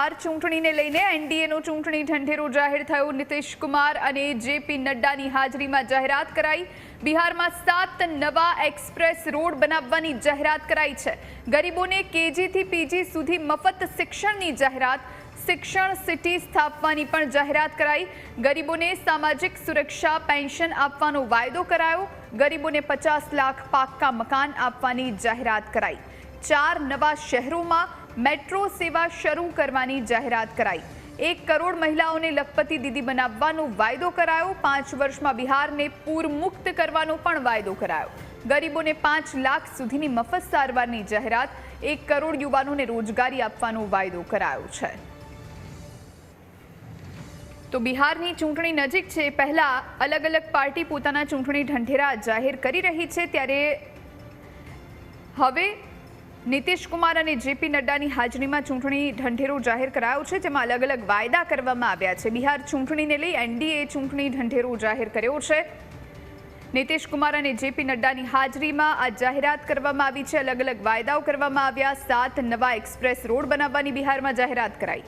બિહાર ચૂંટણીને લઈને એનડીએનો ચૂંટણી ઢંઢેરો જાહેર થયો. નીતિશ કુમાર અને જેપી નડ્ડાની હાજરીમાં જાહેરાત કરાઈ. બિહારમાં સાત નવા એક્સપ્રેસ રોડ બનાવવાની જાહેરાત કરાઈ છે. ગરીબોને કેજીથી પીજી સુધી મફત શિક્ષણની જાહેરાત, શિક્ષણ સિટી સ્થાપવાની પણ જાહેરાત કરાઈ. ગરીબોને સામાજિક સુરક્ષા, પેન્શન આપવાનો વાયદો કરાયો. ગરીબોને પચાસ લાખ પાક્કા મકાન આપવાની જાહેરાત કરાઈ. ચાર નવા શહેરોમાં મેટ્રો સેવા શરૂ કરવાની જાહેરાત કરાઈ. એક કરોડ મહિલાઓને લખપતિ દીદી બનાવવાનો વાયદો કરાયો. પાંચ વર્ષમાં બિહારને પૂર મુક્ત કરવાનો પણ વાયદો કરાયો. ગરીબોને પાંચ લાખ સુધીની મફત સારવારની જાહેરાત એક કરોડ યુવાનોને રોજગારી આપવાનો વાયદો કરાયો છે. તો બિહારની ચૂંટણી નજીક છે. પહેલા અલગ અલગ પાર્ટી પોતાના ચૂંટણી ઢંઢેરા જાહેર કરી રહી છે. ત્યારે હવે નીતિશ કુમાર અને જેપી નડ્ડાની હાજરીમાં ચૂંટણી ઢંઢેરો જાહેર કરાયો છે, જેમાં અલગ અલગ વાયદા કરવામાં આવ્યા છે. બિહાર ચૂંટણીને લઈ એનડીએ ચૂંટણી ઢંઢેરો જાહેર કર્યો છે. નીતિશ કુમાર અને જેપી નડ્ડાની હાજરીમાં આ જાહેરાત કરવામાં આવી છે. અલગ અલગ વાયદાઓ કરવામાં આવ્યા. સાત નવા એક્સપ્રેસ રોડ બનાવવાની બિહારમાં જાહેરાત કરાઈ.